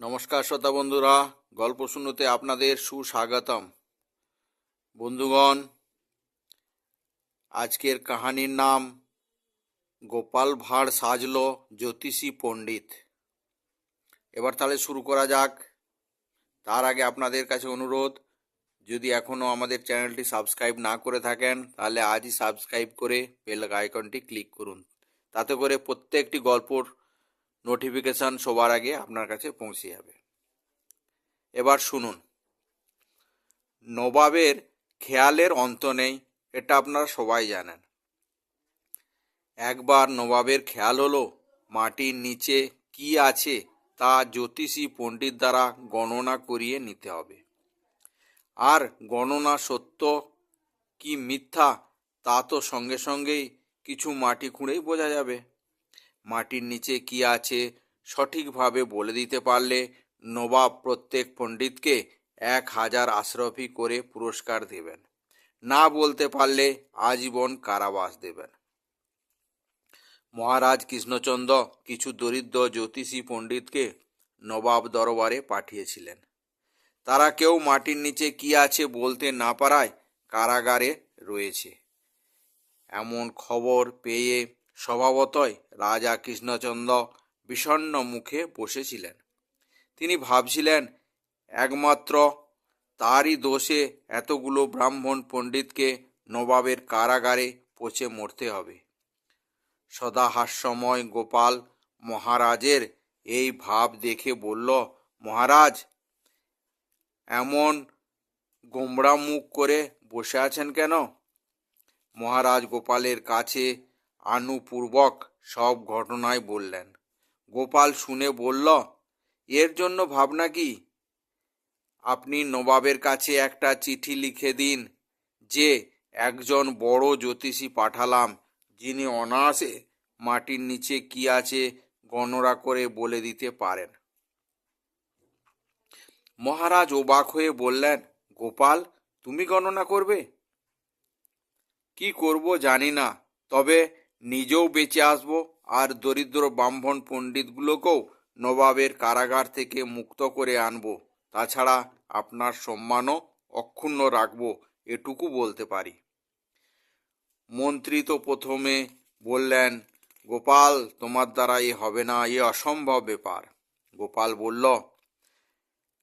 নমস্কার শ্রোতা বন্ধুরা, গল্প শুনতে আপনাদের সুস্বাগতম। বন্ধুগণ, আজকের কাহানির নাম গোপাল ভাঁড় সাজল জ্যোতিষী পণ্ডিত। এবার তাহলে শুরু করা যাক। তার আগে আপনাদের কাছে অনুরোধ, যদি এখনও আমাদের চ্যানেলটি সাবস্ক্রাইব না করে থাকেন, তাহলে আজই সাবস্ক্রাইব করে বেল আইকনটি ক্লিক করুন। তাতে করে প্রত্যেকটি গল্পর নোটিফিকেশান সবার আগে আপনার কাছে পৌঁছে যাবে। এবার শুনুন। নবাবের খেয়ালের অন্ত নেই, এটা আপনারা সবাই জানেন। একবার নবাবের খেয়াল হলো, মাটির নিচে কি আছে তা জ্যোতিষী পণ্ডিত দ্বারা গণনা করিয়ে নিতে হবে। আর গণনা সত্য কি মিথ্যা তা তো সঙ্গে সঙ্গেই কিছু মাটি খুঁড়েই বোঝা যাবে। মাটির নিচে কি আছে? সঠিকভাবে বলে দিতে পারলে নবাব প্রত্যেক পণ্ডিতকে এক হাজার আশরফি করে পুরস্কার দেবেন। না বলতে পারলে আজীবন কারাবাস দেবেন। মহারাজ কৃষ্ণচন্দ্র কিছু দরিদ্র জ্যোতিষী পণ্ডিতকে নবাব দরবারে পাঠিয়েছিলেন। তারা কেউ মাটির নিচে কি আছে বলতে না পারায় কারাগারে রয়েছে। এমন খবর পেয়ে স্বভাবতই রাজা কৃষ্ণচন্দ্র বিষণ্ণ মুখে বসেছিলেন। তিনি ভাবছিলেন, একমাত্র তারই দোষে এতগুলো ব্রাহ্মণ পণ্ডিতকে নবাবের কারাগারে পচে মরতে হবে। সদা হাস্যময় গোপাল মহারাজের এই ভাব দেখে বলল, মহারাজ, এমন গোমড়া মুখ করে বসে আছেন কেন? মহারাজ গোপালের কাছে আনুপূর্বক সব ঘটনায় বললেন। গোপাল শুনে বলল, এর জন্য ভাবনা কি? আপনি নবাবের কাছে একটা চিঠি লিখে দিন, যে একজন বড় জ্যোতিষী পাঠালাম, যিনি অনায়াসে মাটির নিচে কি আছে গণনা করে বলে দিতে পারেন। মহারাজ অবাক হয়ে বললেন, গোপাল, তুমি গণনা করবে? কি করব জানি না, তবে নিজেও বেঁচে আসব। আর দরিদ্র ব্রাহ্মণ পণ্ডিতগুলোকেও নবাবের কারাগার থেকে মুক্ত করে আনব। তাছাড়া আপনার সম্মানও অক্ষুণ্ণ রাখব, এটুকু বলতে পারি। মন্ত্রী তো প্রথমে বললেন, গোপাল, তোমার দ্বারা এ হবে না, এ অসম্ভব ব্যাপার। গোপাল বলল,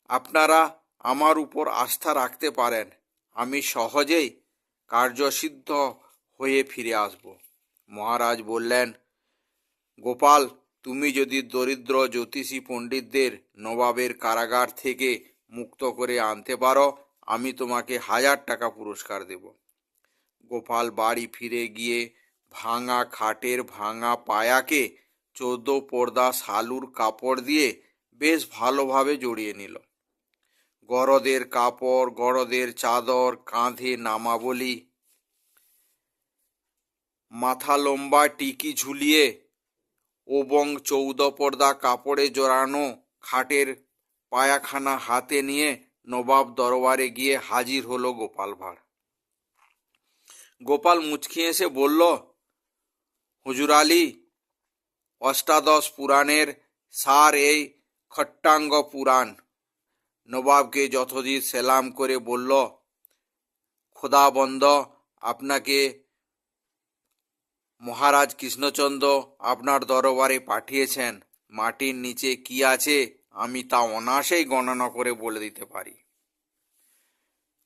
আপনারা আমার উপর আস্থা রাখতে পারেন, আমি সহজেই কার্যসিদ্ধ হয়ে ফিরে আসব। মহারাজ বললেন, গোপাল, তুমি যদি দরিদ্র জ্যোতিষী পণ্ডিতদের নবাবের কারাগার থেকে মুক্ত করে আনতে পারো, আমি তোমাকে হাজার টাকা পুরস্কার দেব গোপাল বাড়ি ফিরে গিয়ে ভাঙা খাটের ভাঙা পায়াকে চোদ্দ পর্দা শালুর কাপড় দিয়ে বেশ ভালোভাবে জড়িয়ে নিল। গরদের কাপড়, গরদের চাদর, কাঁধে নামাবলি মাথা লম্বা টিকি ঝুলিয়ে ওবং চৌদ পর্দা কাপড়ে জড়ানো খাটের পায়াখানা হাতে নিয়ে নবাব দরবারে গিয়ে হাজির হলো গোপাল ভাঁড়। গোপাল মুচকি এসে বলল, হুজুর আলী, অষ্টাদশ পুরাণের সার এই খট্টাঙ্গ পুরাণ। নবাবকে যথোচিত সেলাম করে বলল খোদাবন্দ আপনাকে মহারাজ কৃষ্ণচন্দ্র আপনার দরবারে পাঠিয়েছেন, মাটির নিচে কি আছে আমি তা অনায়াসেই গণনা করে বলে দিতে পারি।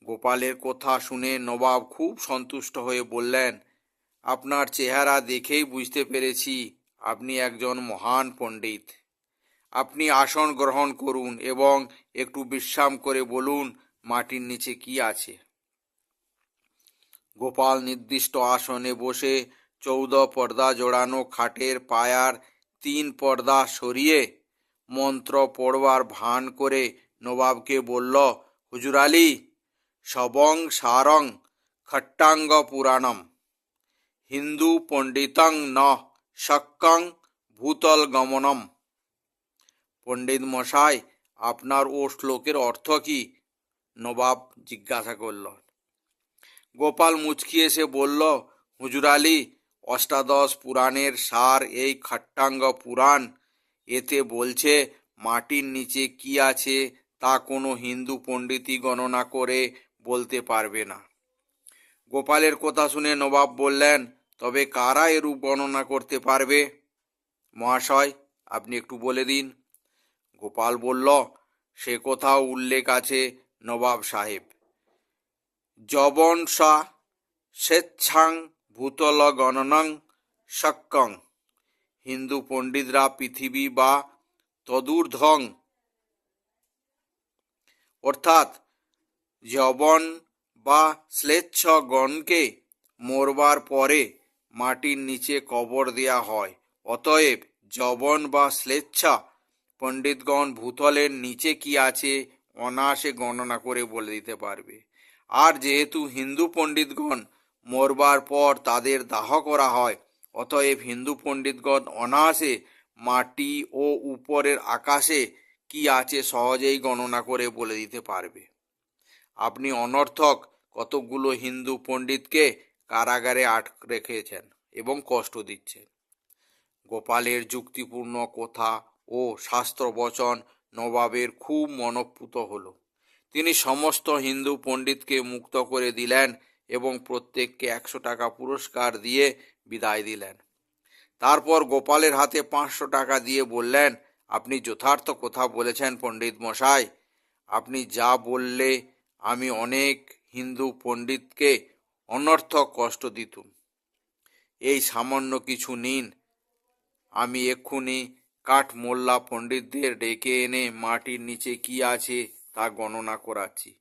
গোপালের কথা শুনে নবাব খুব সন্তুষ্ট হয়ে বললেন, আপনার চেহারা দেখেই বুঝতে পেরেছি আপনি একজন মহান পণ্ডিত। আপনি আসন গ্রহণ করুন এবং একটু বিশ্রাম করে বলুন মাটির নিচে কি আছে। গোপাল নির্দিষ্ট আসনে বসে চৌদ পর্দা জোড়ানো খাটের পায়ার তিন পর্দা সরিয়ে মন্ত্র পড়বার ভান করে নবাবকে বলল, হুজুর আলী, সবং সারং খট্টাঙ্গ পুরাণম। হিন্দু পণ্ডিতং ন শক্কং ভূতল গমনম। পণ্ডিত মশাই, আপনার ও শ্লোকের অর্থ কি? নবাব জিজ্ঞাসা করল। গোপাল মুচকি এসে বলল, হুজুর আলী অষ্টাদশ পুরাণের সার এই খাট্টাঙ্গ পুরাণ। এতে বলছে, মাটির নিচে কি আছে তা কোনো হিন্দু পণ্ডিতই গণনা করে বলতে পারবে না। গোপালের কথা শুনে নবাব বললেন, তবে কারা এরূপ বর্ণনা করতে পারবে? মহাশয়, আপনি একটু বলে দিন। গোপাল বলল, সে কোথাও উল্লেখ আছে নবাব সাহেব। জবন সা স্বেচ্ছাং ভূতল গণনং শক্কং। হিন্দু পণ্ডিতরা পৃথিবী বা তদূর্ধ্বং। অর্থাৎ যবন বা শ্লেচ্ছগণকে মরবার পরে মাটির নিচে কবর দেয়া হয়। অতএব যবন বা শ্লেচ্ছা পণ্ডিতগণ ভূতলের নিচে কি আছে অনায়াসে গণনা করে বলে দিতে পারবে। আর যেহেতু হিন্দু পণ্ডিতগণ মরবার পর তাদের দাহ করা হয়। অতএব হিন্দু পণ্ডিতগণ অনায়াসে মাটি ও উপরের আকাশে কি আছে সহজেই গণনা করে বলে দিতে পারবে। আপনি অনর্থক কতকগুলো হিন্দু পণ্ডিতকে কারাগারে আট রেখেছেন এবং কষ্ট দিচ্ছেন। গোপালের যুক্তিপূর্ণ কথা ও শাস্ত্রবচন নবাবের খুব মনঃপুত হল। তিনি সমস্ত হিন্দু পণ্ডিতকে মুক্ত করে দিলেন এবং প্রত্যেককে একশো টাকা পুরস্কার দিয়ে বিদায় দিলেন। তারপর গোপালের হাতে পাঁচশো টাকা দিয়ে বললেন, আপনি যথার্থ কথা বলেছেন পণ্ডিত মশাই। আপনি যা বললে আমি অনেক হিন্দু পণ্ডিতকে অনর্থক কষ্ট দিতুম। এই সামান্য কিছু নিন। আমি এক্ষুনি কাঠ মোল্লা পণ্ডিতদের ডেকে এনে মাটির নিচে কি আছে তা গণনা করাচ্ছি।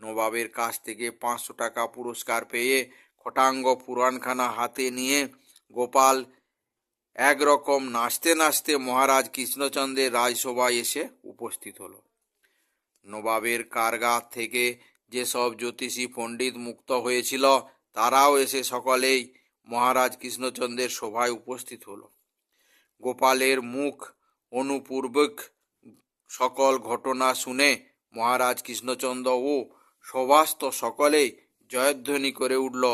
নবাবের কাছ থেকে পাঁচশো টাকা পুরস্কার পেয়ে খটাঙ্গ পুরাণখানা হাতে নিয়ে গোপাল একরকম নাচতে নাচতে মহারাজ কৃষ্ণচন্দ্রের রাজসভায় এসে উপস্থিত হলো। নবাবের কারগার থেকে যেসব জ্যোতিষী পণ্ডিত মুক্ত হয়েছিল, তারাও এসে সকলেই মহারাজ কৃষ্ণচন্দ্রের সভায় উপস্থিত হলো। গোপালের মুখ অনুপূর্বক সকল ঘটনা শুনে মহারাজ কৃষ্ণচন্দ্র ও সভাস্থ সকলেই জয়ধ্বনি করে উঠল,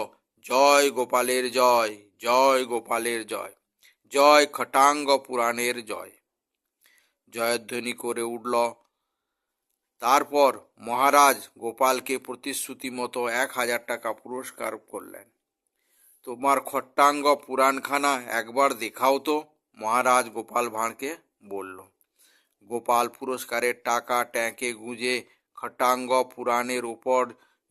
জয় গোপালের জয় জয় গোপালের জয় জয় খটাঙ্গ পুরাণের জয়। জয়ধ্বনি করে উঠল। তারপর মহারাজ গোপালকে প্রতিশ্রুতি মতো এক হাজার টাকা পুরস্কার করলেন। তোমার খট্টাঙ্গ পুরাণখানা একবার দেখাও তো, মহারাজ গোপাল ভাঁড়কে বলল। গোপাল পুরস্কারের টাকা ট্যাঁকে গুঁজে খটাঙ্গ পুরাণের উপর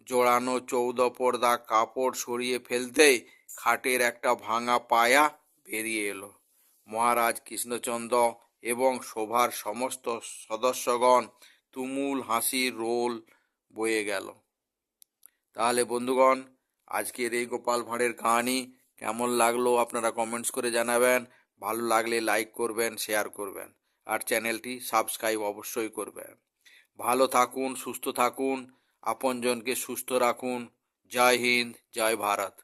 জোড়ানো চৌদ পর্দা কাপড় সরিয়ে ফেলতেই খাটের একটা ভাঙা পায়া বেরিয়ে এলো। মহারাজ কৃষ্ণচন্দ্র এবং সভার সমস্ত সদস্যগণ তুমুল হাসির রোল বয়ে গেল। তাহলে বন্ধুগণ, আজকের এই গোপাল ভাঁড়ের কাহিনী কেমন লাগল আপনারা কমেন্টস করে জানাবেন, ভালো লাগলে লাইক করবেন শেয়ার করবেন, আর চ্যানেলটি সাবস্ক্রাইব অবশ্যই করবেন। ভালো থাকুন সুস্থ থাকুন আপনজনকে সুস্থ রাখুন। জয় হিন্দ জয় ভারত।